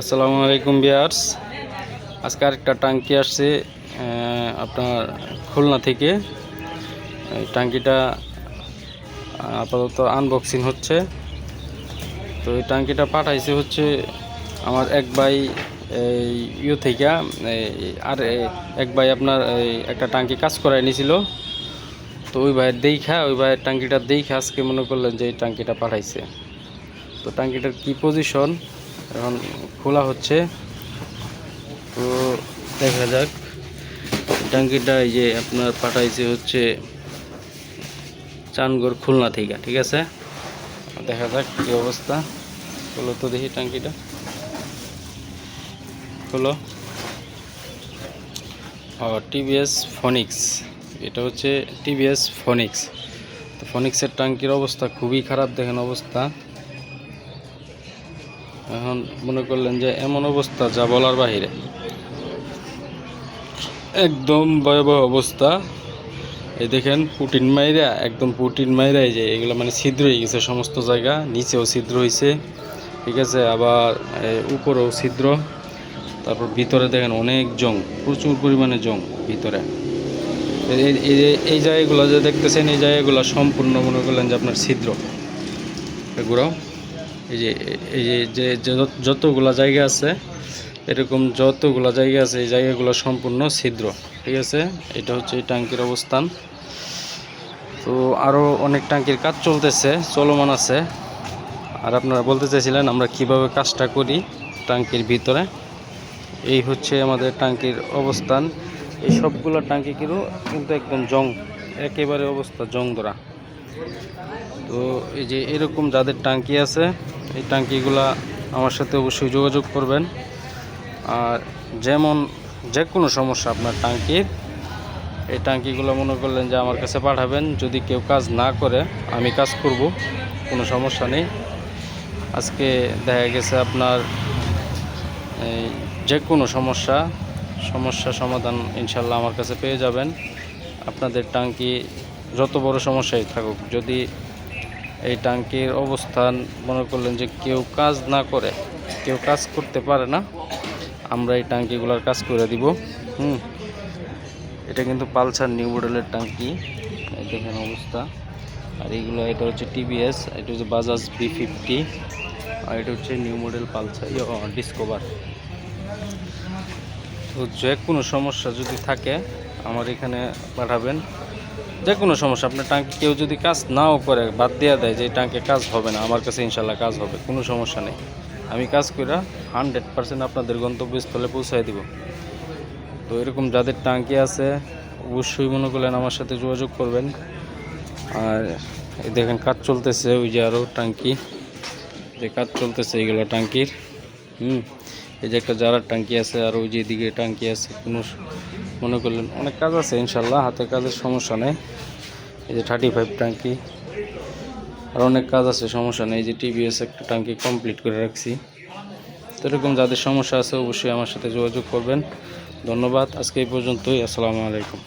আসসালামু আলাইকুম বিয়ার্স আজকে আরেকটা টাঙ্কি আসছে আপনার খুলনা থেকে। এই টাঙ্কিটা আপাতত আনবক্সিং হচ্ছে। তো এই টাঙ্কিটা পাঠাইছে হচ্ছে আমার এক ভাই, এই ইউ থেকে। আর এক ভাই আপনার একটা টাঙ্কি কাজ করাই নিয়েছিল তো ওই ভাইয়ের দেখা, ওই ভাইয়ের টাঙ্কিটা দেখে আজকে মনে করলেন যে এই টাঙ্কিটা পাঠাইছে। তো টাঙ্কিটার কি পজিশন এখন খোলা হচ্ছে। তো দেখা যাক। ট্যাঙ্কিটা এই যে আপনার পাঠাইছে হচ্ছে চানগড় খুলনা থেকে, ঠিক আছে? দেখা যাক কি অবস্থা। খোলো তো দেখি ট্যাঙ্কিটা। খোলো। টিভিএস ফনিক্স। এটা হচ্ছে টিভিএস ফনিক্স। তো ফনিক্সের ট্যাঙ্কির অবস্থা খুবই খারাপ, দেখেন অবস্থা। এখন মনে করলেন যে এমন অবস্থা যা বলার বাহিরে। একদম ভয়াবহ অবস্থা। এই দেখেন, পুটিন মাইরা, একদম পুটিন মাইরা এই যে এগুলো মানে ছিদ্র হয়ে গেছে সমস্ত জায়গা, নিচেও ছিদ্র হয়েছে ঠিক আছে, আবার উপরেও ছিদ্র। তারপর ভিতরে দেখেন অনেক জং, প্রচুর পরিমাণে জং ভিতরে। এই জায়গাগুলো যে দেখতেছেন, এই জায়গাগুলো সম্পূর্ণ মনে করলেন যে আপনার ছিদ্র। এগুলো এই যে এই যে যতগুলা জায়গা আছে, এরকম যতগুলা জায়গা আছে, এই জায়গাগুলো সম্পূর্ণ ছিদ্র, ঠিক আছে? এটা হচ্ছে এই ট্যাঙ্কির অবস্থান। তো আরও অনেক ট্যাঙ্কির কাজ চলতেছে, চলমান আছে। আর আপনারা বলতে চাইছিলেন আমরা কীভাবে কাজটা করি ট্যাঙ্কির ভিতরে। এই হচ্ছে আমাদের ট্যাঙ্কির অবস্থান। এই সবগুলো ট্যাঙ্কি কিন্তু কিন্তু একদম জং, একেবারে অবস্থা জং ধরা তো এই যে এরকম যাদের ট্যাঙ্কি আছে এই ট্যাঙ্কিগুলা আমার সাথে অবশ্যই যোগাযোগ করবেন। আর যেমন যে কোনো সমস্যা আপনার ট্যাঙ্কির, এই ট্যাঙ্কিগুলো মনে করলেন যে আমার কাছে পাঠাবেন। যদি কেউ কাজ না করে, আমি কাজ করব, কোনো সমস্যা নেই। আজকে দেখা গেছে আপনার যে কোনো সমস্যা সমস্যা সমাধান ইনশাল্লাহ আমার কাছে পেয়ে যাবেন। আপনাদের ট্যাঙ্কি যত বড় সমস্যাই থাকুক, যদি এই ট্যাঙ্কির অবস্থান মনে করলেন যে কেউ কাজ না করে, কেউ কাজ করতে পারে না। আমরা এই ট্যাঙ্কিগুলোর কাজ করে দিব। হুম, এটা কিন্তু পালসার নিউ মডেলের ট্যাঙ্কি। দেখেন অবস্থা। আর এইগুলো এটা হচ্ছে টিভিএস, এটা হচ্ছে বাজাজ বি ফিফটি, আর এটা হচ্ছে নিউ মডেল পালসার ডিসকভার। তো যে কোনো সমস্যা যদি থাকে, আমার এখানে পাঠাবেন। যে কোনো সমস্যা, আপনার ট্যাঙ্কি কেউ যদি কাজ নাও করে, বাদ দেওয়া দেয় যে এই ট্যাঙ্কে কাজ হবে না, আমার কাছে ইনশাল্লাহ কাজ হবে, কোনো সমস্যা নেই। আমি কাজ করে হান্ড্রেড পার্সেন্ট আপনাদের গন্তব্যস্থলে পৌঁছায় দিব। তো এরকম যাদের ট্যাঙ্কি আছে, অবশ্যই মনে করলেন আমার সাথে যোগাযোগ করবেন। আর দেখেন কাজ চলতেছে, ওই যে আরও ট্যাঙ্কি যে কাজ চলতেছে, এইগুলো ট্যাঙ্কির হুম, এই যে একটা জারার ট্যাঙ্কি আছে, আর ওই যে দিকে ট্যাঙ্কি আছে, কোনো মনে করলেন অনেক কাজ আছে ইনশাল্লাহ হাতে কাজের সমস্যা নেই। এই যে থার্টি ফাইভ ট্যাঙ্কি, আর অনেক কাজ আছে, সমস্যা নেই। যে টিভিএস একটা ট্যাঙ্কি কমপ্লিট করে রাখছি। তো এরকম যাদের সমস্যা আছে, অবশ্যই আমার সাথে যোগাযোগ করবেন। ধন্যবাদ, আজকে এই পর্যন্তই, আসসালামু আলাইকুম।